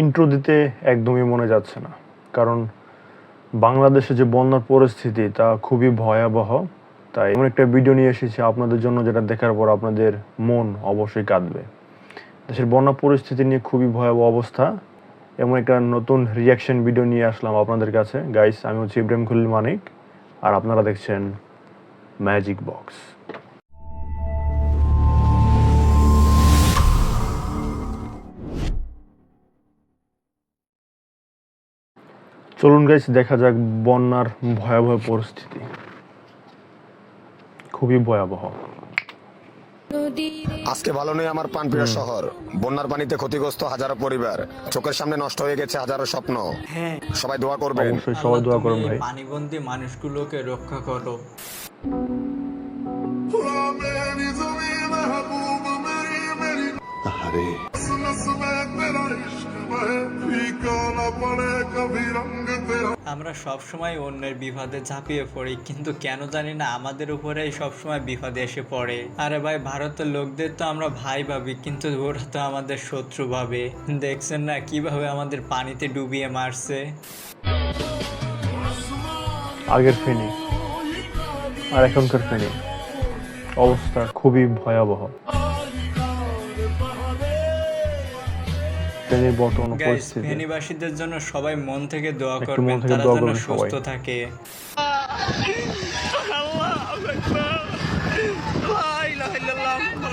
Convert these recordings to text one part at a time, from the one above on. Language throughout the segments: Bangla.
ইন্ট্রো দিতে একদমই মনে যাচ্ছে না। কারণ বাংলাদেশে যে বন্যার পরিস্থিতি, তা খুবই ভয়াবহ। তাই এমন একটা ভিডিও নিয়ে এসেছি আপনাদের জন্য, যেটা দেখার পর আপনাদের মন অবশ্যই কাঁদবে। দেশের বন্যা পরিস্থিতি নিয়ে খুবই ভয়াবহ অবস্থা। এমন একটা নতুন রিয়াকশন ভিডিও নিয়ে আসলাম আপনাদের কাছে। গাইস আমি হচ্ছে ইব্রাহিম খুলিল মানিক, আর আপনারা দেখছেন ম্যাজিক বক্স চলুন গাইস দেখা যাক বন্যার ভয়াবহ পরিস্থিতি। খুবই ভয়াবহ। আজকে ভালো নেই আমার প্রাণপ্রিয় শহর। বন্যার পানিতে ক্ষতিগ্রস্ত হাজারো পরিবার। চোখের সামনে নষ্ট হয়ে গেছে হাজারো স্বপ্ন। হ্যাঁ। সবাই দোয়া করবেন। অবশ্যই সবাই দোয়া করুন ভাই। পানিবন্দী মানুষগুলোকে রক্ষা করো। मेरी আমরা সব সময় অন্যের বিপদে ঝাঁপিয়ে পড়ি, কিন্তু কেন জানি না আমাদের উপরেই সব সময় বিপদে এসে পড়ে। আরে ভাই, ভারতের লোকদের তো আমরা ভাই ভাবি, কিন্তু ওরা তো আমাদের শত্রু ভাবে। দেখছেন না কীভাবে আমাদের পানিতে ডুবিয়ে মারছে? আগের ফেনি, আর এখনকার ফেনি, অবস্থা খুবই ভয়াবহ। ফেনীর বর্তমান পরিস্থিতি। ফেনীবাসীদের জন্য সবাই মন থেকে দোয়া করবেন মন থেকে তারা দোয়া যেন করবেন সবাই। সুস্থ থাকে।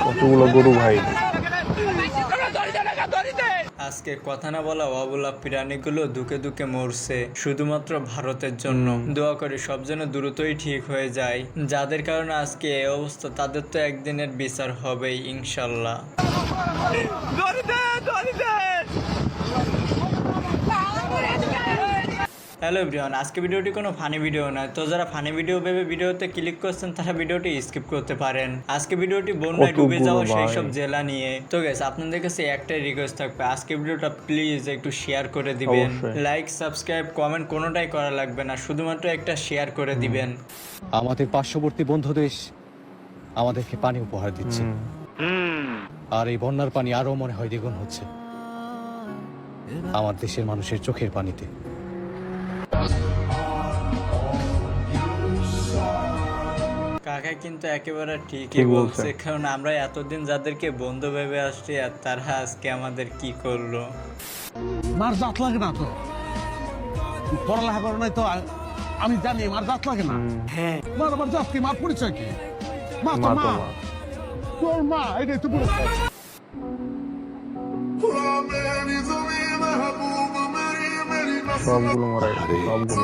কতগুলো গরু ভাই? আজকে কথা না বলা অবলা প্রাণীগুলো দুকে দুকে মরছে শুধুমাত্র ভারতের জন্য। দোয়া করি সব যেন দ্রুতই ঠিক হয়ে যায়। যাদের কারণে আজকে এই অবস্থা তাদের তো একদিনের বিচার হবেই ইনশাল্লাহ। হ্যালো ব্রিয়ন আজকে ভিডিওটি কোনো ফানি ভিডিও নয়। তো যারা ফানি ভিডিও ভেবে ভিডিওতে ক্লিক করছেন তারা ভিডিওটি স্কিপ করতে পারেন। আজকে ভিডিওটি বন্যায় ডুবে যাওয়া সেই সব জেলা নিয়ে। তো গেছে আপনাদের কাছে একটাই রিকোয়েস্ট থাকবে। আজকে ভিডিওটা প্লিজ একটু শেয়ার করে দিবেন। লাইক সাবস্ক্রাইব কমেন্ট কোনোটাই করা লাগবে না। শুধুমাত্র একটা শেয়ার করে দিবেন। আমাদের পার্শ্ববর্তী বন্ধু দেশ আমাদেরকে পানি উপহার দিচ্ছে। আর এই বন্যার পানি আরও মনে হয় দ্বিগুণ হচ্ছে। আমার দেশের মানুষের চোখের পানিতে। কাকা কিন্তু একেবারে ঠিকই বলছে। বলছে কারণ আমরা এতদিন যাদেরকে বন্ধু ভেবে আসছি আর তারা আজকে আমাদের কি করল? মার জাত লাগে না তো। পড়ালেখা করে নাই তো আমি জানি মার জাত লাগে না। হ্যাঁ। মার আমার জাত কি? মার পরিচয় কি? মা তো মা। তোর মা এটাই তো পরিচয় সবগুলো মারা গেছে সবগুলো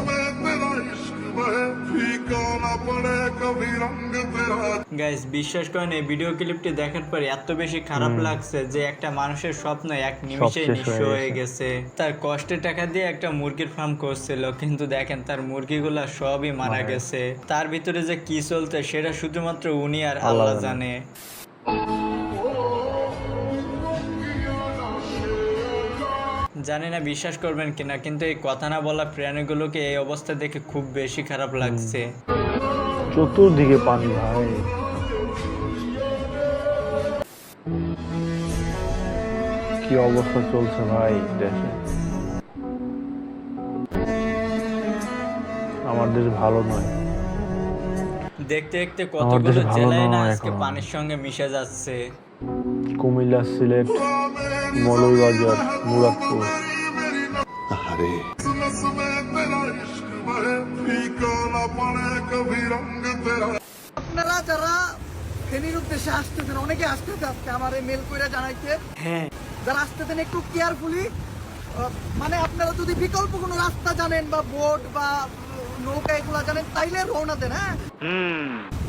গাইস বিশ্বাস করেন এই ভিডিও ক্লিপটি দেখার পরে এত বেশি খারাপ লাগছে যে একটা মানুষের স্বপ্ন এক নিমিষে নিঃস্ব হয়ে গেছে। তার কষ্টের টাকা দিয়ে একটা মুরগির ফার্ম করছিল কিন্তু দেখেন তার মুরগিগুলো সবই মারা গেছে। তার ভিতরে যে কি চলতে সেটা শুধুমাত্র উনি আর আল্লাহ জানে। জানে না বিশ্বাস করবেন কিনা কিন্তু এই কথা না বলা প্রাণীগুলোকে এই অবস্থা দেখে খুব বেশি খারাপ লাগছে। চতুর্দিকে পানি ভাই। কি অবস্থা চলছে ভাই দেশে? আমার দেশ ভালো নয়। দেখতে দেখতে কতগুলো জেলায় না আজকে পানির সঙ্গে মিশে যাচ্ছে। কুমিল্লা সিলেট। মলইবাজার মুরাদপুর। আরে আপনারা যারা ফেনীর উদ্দেশ্যে আসতেছেন অনেকে আসতেছে আসতে আমার মেল কইরা জানাইতে হ্যাঁ। যারা আসতেছেন একটু কেয়ারফুলি মানে আপনারা যদি বিকল্প কোনো রাস্তা জানেন বা বোট বা নৌকা এগুলো জানেন তাইলে রওনা দেন হ্যাঁ?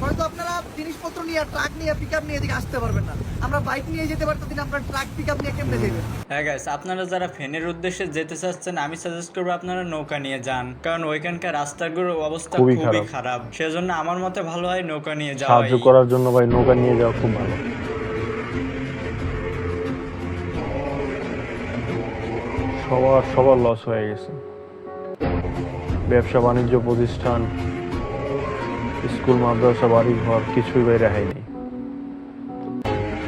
হয়তো আপনারা জিনিসপত্র নিয়ে ট্রাক নিয়ে পিক নিয়ে এদিকে আসতে পারবেন না। আমরা বাইক নিয়ে যেতে পারতেছি না আপনার ট্রাক পিক আপ নিয়ে কেমনে যাবেন হ্যাঁ গাইস আপনারা যারা ফেনের উদ্দেশ্যে যেতে চাচ্ছেন আমি সাজেস্ট করব আপনারা নৌকা নিয়ে যান। কারণ ওইখানকার রাস্তাগুলোর অবস্থা খুবই। খারাপ। সেজন্য আমার মতে ভালো হয় নৌকা নিয়ে যাওয়া। সাহায্য করার জন্য ভাই নৌকা নিয়ে যাওয়া খুব ভালো। সবার সবার লস হয়ে গেছে। ব্যবসা বাণিজ্য প্রতিষ্ঠান স্কুল মাদ্রাসা বাড়ি ঘর কিছুই বের হয়নি।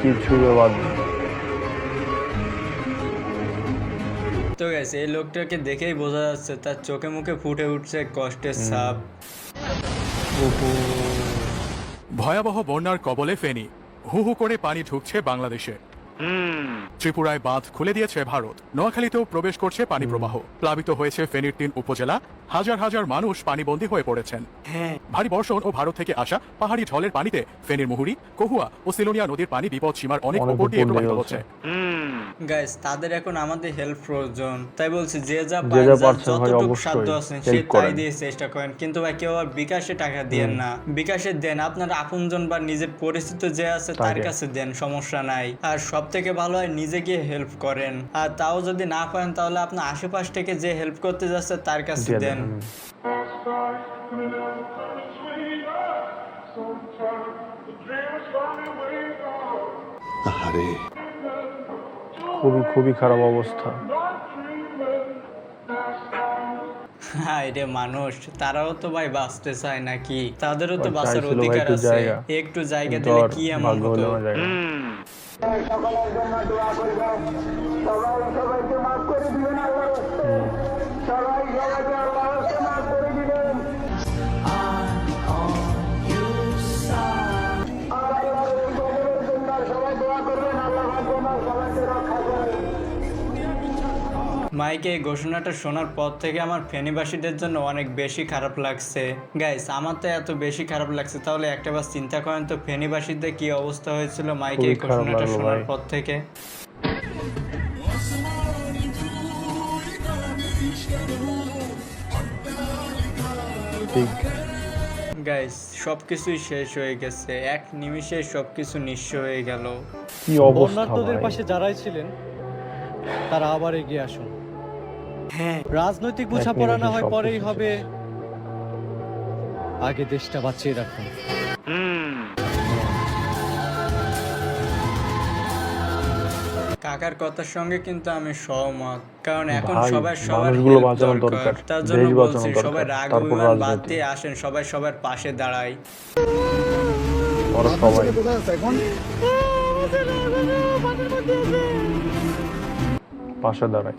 কিছুই বাদ তো গেছে এই লোকটাকে দেখেই বোঝা যাচ্ছে তার চোখে মুখে ফুটে উঠছে কষ্টের ছাপ ভয়াবহ বন্যার কবলে ফেনী। হু হু করে পানি ঢুকছে বাংলাদেশে। ত্রিপুরায় বাঁধ খুলে দিয়েছে ভারত। নোয়াখালীতেও প্রবেশ করছে পানি প্রবাহ। প্লাবিত হয়েছে ফেনীর তিন উপজেলা হাজার হাজার মানুষ পানিবন্দী হয়ে পড়েছেন। ভারী বর্ষণ ও ভারত থেকে আসা পাহাড়ি ঢলের পানিতে ফেনীর মুহুরী কহুয়া ও সিলোনিয়া নদীর পানি বিপদ সীমার অনেক উপর দিয়ে প্রবাহিত হচ্ছে। গাইস তাদের এখন আমাদের হেল্প প্রয়োজন। তাই বলছি যে যা যতটুকু সাধ্য আছেন সে তাই দিয়ে চেষ্টা করেন। কিন্তু ভাই কেউ আর বিকাশে টাকা দেন না। বিকাশে দেন আপনার আপনজন বা নিজের পরিচিত যে আছে তার কাছে দেন সমস্যা নাই। আর সব থেকে ভালো হয় নিজে গিয়ে হেল্প করেন। আর তাও যদি না পারেন তাহলে আপনার আশেপাশ থেকে যে হেল্প করতে যাচ্ছে তার কাছে দেন। দেন হুম। খুবই খুবই খারাপ অবস্থা। হ্যাঁ রে মানুষ। তারাও তো ভাই বাঁচতে চায় নাকি? তাদেরও তো বাঁচার অধিকার আছে। একটু জায়গা দিলে কি এমন ভাগ্য হলে হতো আমার জায়গা। মাইকে এই ঘোষণাটা শোনার পর থেকে আমার ফেনীবাসীদের জন্য অনেক বেশি খারাপ লাগছে। গাইস আমার তো এত বেশি খারাপ লাগছে তাহলে একটা বার চিন্তা করেন তো ফেনীবাসীদের কি অবস্থা হয়েছিল মাইকে এই ঘোষণাটা শোনার পর থেকে? গাইস সবকিছুই শেষ হয়ে গেছে এক নিমিষে সবকিছু নিঃস্ব হয়ে গেল। কি অবস্থা পাশে যারাই ছিলেন তারা আবার এগিয়ে আসুন। রাজনৈতিক বোঝাপড়া না হয় পরেই হবে। আগে দেশটা বাঁচিয়ে রাখুন কাকার কথার সঙ্গে কিন্তু আমি সহমত। কারণ এখন সবাই সবার মানুষগুলো বাঁচানো দরকার। তার জন্য বলছি সবাই রাগ অভিমান বাদ দিয়ে আসেন সবাই সবার পাশে দাঁড়ায়। পাশে দাঁড়ায়।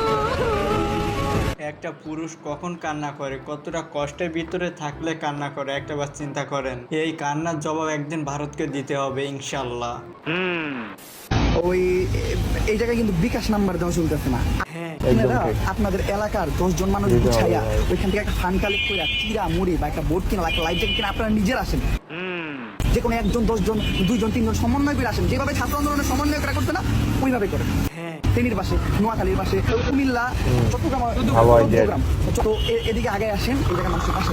একটা পুরুষ কখন কান্না করে? কতটা কষ্টের ভিতরে থাকলে কান্না করে? একটা বার চিন্তা করেন। এই কান্নার জবাব একদিন ভারতকে দিতে হবে ইনশাল্লাহ ওই এই জায়গায় কিন্তু বিকাশ নাম্বার দেওয়া চলতেছে না। ঠিক। আপনাদের এলাকার দশ জন মানুষ ভাই। ওইখান থেকে একটা ফান্ড কালেক্ট করে চিরা মুড়ি বা একটা বোট কিনা একটা জ্যাকেট কিনা আপনারা নিজের আসেন। যে কোনো একজন দশজন দুইজন তিনজন সমন্বয় করে আসেন। যেভাবে ছাত্র আন্দোলনের সমন্বয় করা করতে না ওইভাবে করেন ফেনীর পাশে নোয়াখালীর পাশে কুমিল্লা চট্টগ্রাম চট্টগ্রাম। তো এদিকে আগে আসেন এই জায়গায় মানুষের পাশে.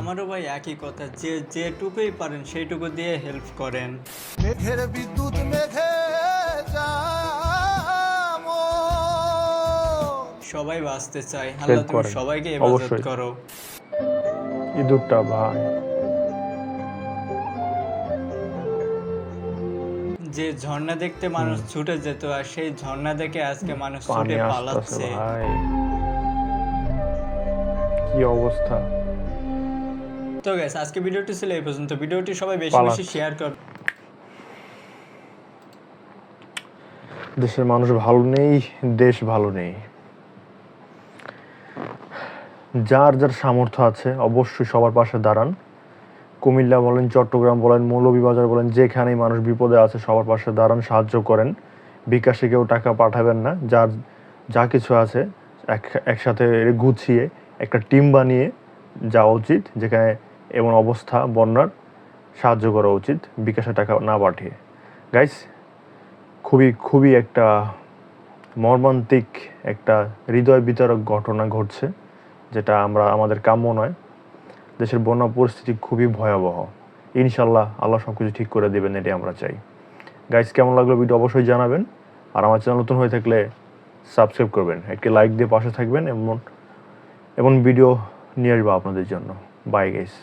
আমারও ভাই একই কথা যে যেটুকুই পারেন সেইটুকু দিয়ে হেল্প করেন। মেঘের বিদ্যুৎ মেঘে সবাই বাঁচতে চায়। আল্লাহ তুমি সবাইকে ইবাদত করো। ইঁদুরটা ভাই। যে ঝর্ণা দেখতে মানুষ ছুটে যেত আর সেই ঝর্ণা দেখে আজকে মানুষ ছুটে পালাচ্ছে। কি অবস্থা? তো গ্যাস আজকে ভিডিওটি ছিল এই পর্যন্ত। ভিডিওটি সবাই বেশি বেশি শেয়ার কর দেশের মানুষ ভালো নেই দেশ ভালো নেই। যার যার সামর্থ্য আছে অবশ্যই সবার পাশে দাঁড়ান। কুমিল্লা বলেন, চট্টগ্রাম বলেন, মৌলভীবাজার বলেন, যেখানেই মানুষ বিপদে আছে, সবার পাশে দাঁড়ান, সাহায্য করেন। বিকাশে কেউ টাকা পাঠাবেন না, যার যা কিছু আছে, এক, একসাথে গুছিয়ে একটা টিম বানিয়ে যাওয়া উচিত, যেখানে এমন অবস্থা, বন্যার সাহায্য করা উচিত, বিকাশে টাকা না পাঠিয়ে। গাইস খুবই খুবই একটা মর্মান্তিক একটা হৃদয় বিতরক ঘটনা ঘটছে, যেটা আমরা, আমাদের কাম্য নয়। দেশের বন্যা পরিস্থিতি খুবই ভয়াবহ। ইনশাল্লাহ আল্লাহ সব কিছু ঠিক করে দেবেন, এটাই আমরা চাই। গাইজ কেমন লাগল ভিডিও অবশ্যই জানাবেন। আর আমার চ্যানেল নতুন হয়ে থাকলে সাবস্ক্রাইব করবেন। একটি লাইক দিয়ে পাশে থাকবেন এমন এমন ভিডিও নিয়ে আসব আপনাদের জন্য। Bye guys